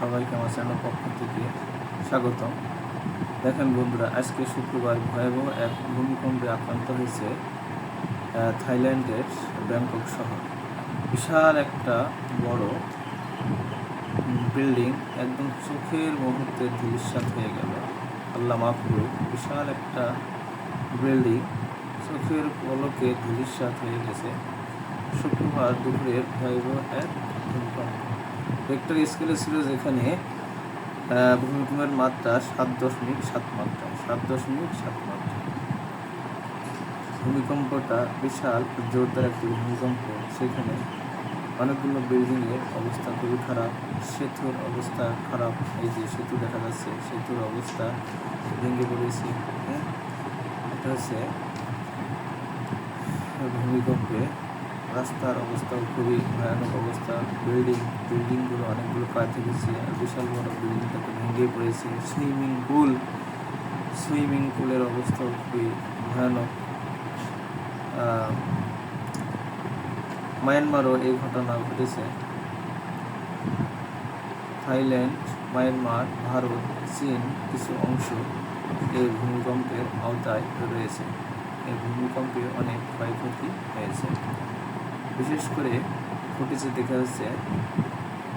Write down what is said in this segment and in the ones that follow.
সবাইকে আমার চ্যানেল পক্ষ থেকে স্বাগতম। দেখেন বন্ধুরা, আজকে শুক্রবার ভয়াবহ এক ভূমিকম্পে আক্রান্ত হয়েছে থাইল্যান্ডের ব্যাংকক শহর। বিশাল একটা বড় বিল্ডিং একদম চোখের মুহূর্তে ধূলিসাৎ হয়ে গেল। আল্লাহ মাফ বিশাল একটা বিল্ডিং চোখের পলকে ধূলিসাৎ হয়ে গেছে। শুক্রবার দুপুরের ভয়াবহ এক ভূমিকম্প। রেক্টর স্কেলে ছিল যেখানে ভূমিকম্পের মাত্রা সাত দশমিক সাত মাত্রা, সাত দশমিক সাত মাত্রা। ভূমিকম্পটা বিশাল, জোরদার একটি ভূমিকম্প। সেখানে অনেকগুলো বিল্ডিংয়ের অবস্থা খুবই খারাপ, সেতুর অবস্থা খারাপ। এই যে সেতু দেখা যাচ্ছে, সেতুর অবস্থা ভেঙে পড়েছে। এটা হচ্ছে ভূমিকম্পে রাস্তার অবস্থাও খুবই ভয়ানক অবস্থা। বিল্ডিং বিল্ডিংগুলো অনেকগুলো কাটে গেছে বিশাল বড় বিল্ডিংটাকে ভেঙে পড়েছে। সুইমিং পুল সুইমিং পুলের অবস্থাও খুবই ভয়ানক। মায়ানমারও এই ঘটনা ঘটেছে। থাইল্যান্ড মায়ানমার ভারত চীন কিছু অংশ এই ভূমিকম্পের আওতায় রয়েছে। এই ভূমিকম্পে অনেক ক্ষয়ক্ষতি হয়েছে। বিশেষ করে ফুটেজে দেখা যাচ্ছে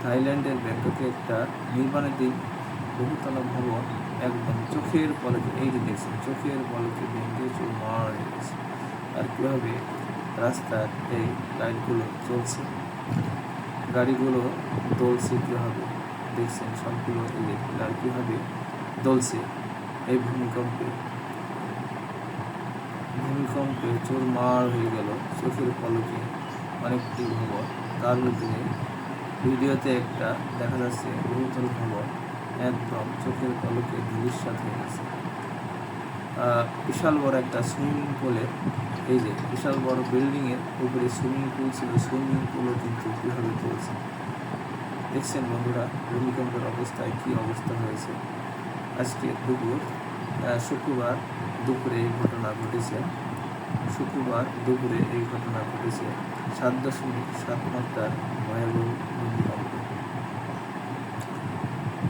থাইল্যান্ডের ব্যাংককে একটা নির্মাণের নির্মাণাধীন বহুতলা ভবন একদম চোখের পলকে, এই যে দেখছেন, চোখের পলকে ভেঙে চুরমার হয়ে গেছে। আর কীভাবে রাস্তার এই লাইটগুলো চলছে গাড়িগুলো দলছে কীভাবে, দেখছেন সবগুলো এই লাইট কীভাবে দলছে এই ভূমিকম্পে। ভূমিকম্পে চুরমার হয়ে গেল, চোখের পলকে অনেকটি ভবন তার মধ্যে ভিডিওতে একটা দেখা যাচ্ছে বহুতল ভবন একদম চোখের পলকে ধূলিসাৎ হয়ে গেছে। বিশাল বড় একটা সুইমিং পুলের এই যে বিশাল বড় বিল্ডিংয়ের উপরে সুইমিং পুল ছিল, সুইমিং পুলও কিন্তু কীভাবে চলছে? দেখছেন বন্ধুরা, ভূমিকম্পের অবস্থায় কী অবস্থা হয়েছে? আজকে দুপুর শুক্রবার দুপুরে এই ঘটনা ঘটেছে। শুক্রবার দুপুরে এই ঘটনা ঘটেছে সাত দশমিক সাত মাত্রার ভয়াবহ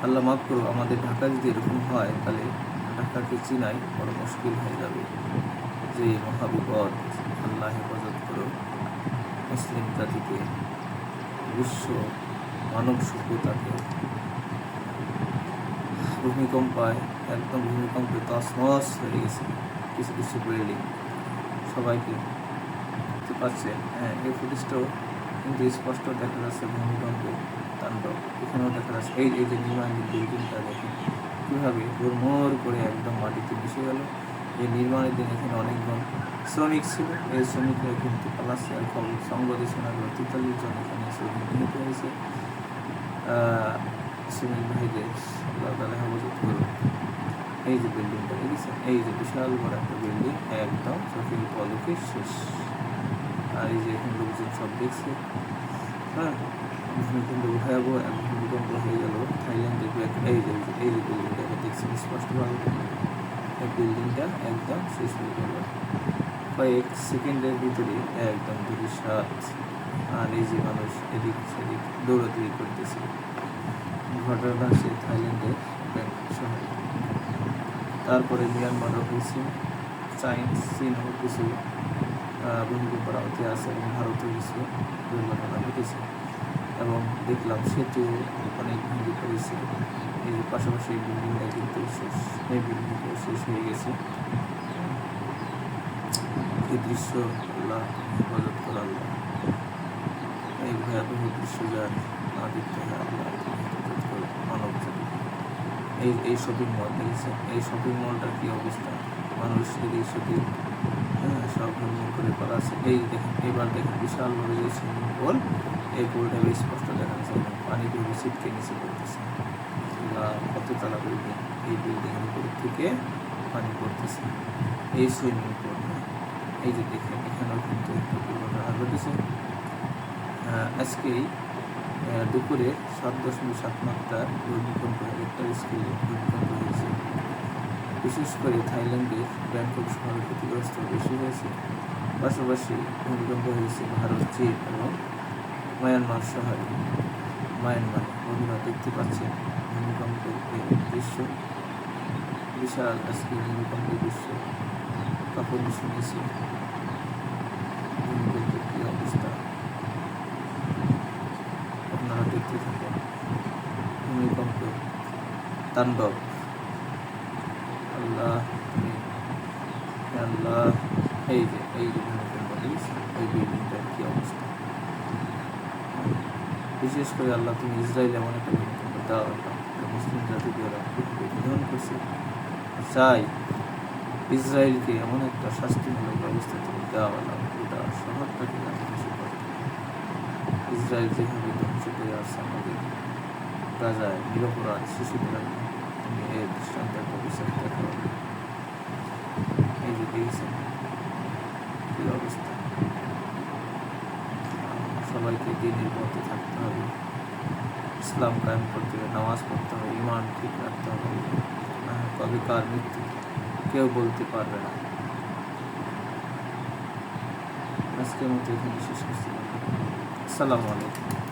আল্লাহ মাফ করো, আমাদের ঢাকা যদি এরকম হয়, তাহলে ঢাকাকে চিনাই বড় মুশকিল হয়ে যাবে। যে মহাবিপদ আল্লাহ হেফাজত করো মুসলিম জাতিকে, বিশ্ব মানব সভ্যতাকে। ভূমিকম্পায় একদম ভূমিকম্পে তসমস হয়ে গেছে। কিছু কিছু বিল্ডিং সবাইকে। দেখতে পাচ্ছেন হ্যাঁ এই ফুটেজটাও কিন্তু স্পষ্ট দেখা যাচ্ছে ভূমিকম্প তাণ্ডব। এখানেও দেখা যাচ্ছে, এই এই যে নির্মাণ বিল্ডিংটা দেখেন, কীভাবে হুড়মোর করে একদম মাটিতে মিশে গেল। এই নির্মাণের দিন এখানে অনেকজন শ্রমিক ছিল। এই শ্রমিকরা কিন্তু পালাচ্ছে আর খবর সংবাদে শোনা গেল তেতাল্লিশ জন এখানে শ্রমিক নিহত হয়েছে। শ্রমিক ভাইদের আল্লাহ তালা হেফাজত করুন এই যে বিল্ডিংটা দেখেছেন? এই যে বিশাল বড় একটা বিল্ডিং একদম চোখের পলকে শেষ। আর এই যে এখন লোকজন সব দেখছে। হ্যাঁ ভূমিকম্প ভয়াবহ এক ভূমিকম্প হয়ে গেল। থাইল্যান্ডের এই যে এই যে বিল্ডিংটা দেখছেন স্পষ্টভাবে? এই বিল্ডিংটা একদম শেষ হয়ে গেল। কয়েক সেকেন্ডের ভিতরে একদম ধূলিসাৎ আর এই যে মানুষ এদিক সেদিক দৌড়াদৌড়ি করতেছে। ঘটনা সে থাইল্যান্ডের ব্যাংকক শহরে। তারপরে মিয়ানমারও হয়েছে চাইন চীনও কিছু ভূমিকম্পের আওতায় আছে এবং ভারতেও কিছু দুর্ঘটনা ঘটেছে। এবং দেখলাম সেতু অনেক ভেঙে পড়েছে। এর পাশাপাশি বিল্ডিংটা কিন্তু শেষ, এই বিল্ডিংটা শেষ হয়ে গেছে। এই দৃশ্য হেফাজত করে আল্লাহ। এই ভয়াবহ দৃশ্য যার না দেখতে হয়, আল্লাহ মানব এই এই শপিং মল এই শপিং মলটার কী অবস্থা? মানুষ এই শপিং হ্যাঁ সব ভ্রমণ করে করা আছে। এই দেখেন এবার দেখেন বিশাল যে সুইমিং পুল এই পুলটা স্পষ্ট দেখা যাচ্ছে। পানি ভেবে ছিটকে নিচে পড়তেছে কত তালা বিল্ডিং এই বিল্ডিংয়ের উপর থেকে পানি পড়তেছে। এই সুইমিং পুল এই যে দেখেন এখানেও কিন্তু একটা দুর্ঘটনা ঘটেছে। আজকেই আহ, দুপুরে সাত দশমিক সাত মাত্রার ভূমিকম্প একটা স্কেলে ভূমিকম্প হয়েছে। বিশেষ করে থাইল্যান্ডের ব্যাংকক শহরে ক্ষতিগ্রস্ত বেশি হয়েছে। পাশাপাশি ভূমিকম্প হয়েছে ভারত, চীন এবং মায়ানমার শহরে। মায়ানমার বন্ধুরা দেখতে পাচ্ছেন ভূমিকম্পের দৃশ্য। বিশাল আজকে ভূমিকম্পের দৃশ্য। কখন শুনেছি ভূমিকম্পের কী অবস্থা আপনারা দেখতে থাকেন ভূমিকম্প তাণ্ডব। আল্লাহ আল্লাহ, এই যে এই যে কী অবস্থা? বিশেষ করে আল্লাহ, তুমি ইসরায়েল এমন একটা ভূমিকম্প দাও মুসলিম জাতিকে ওরা গ্রহণ করছে। চাই ইসরায়েলকে এমন একটা শাস্তিমূলক ব্যবস্থা তুমি দেওয়া আল্লাহ গোটা শহরটাকে ধ্বংস করে। ইসরায়েল যেভাবে ধ্বংস করে আসছে আমাদের গাজায় নিরপরাধ শিশুদের এর দৃষ্টান্ত একটা এই যে দেখছেন কী অবস্থা? সবাইকে দিনের পথে থাকতে হবে। ইসলাম কায়েম করতে হবে, নামাজ পড়তে হবে ইমান ঠিক রাখতে হবে। কবে কার মৃত্যু? কেউ বলতে পারবে না। আজকের মতো এখানে শেষ করছি। আসসালামু আলাইকুম।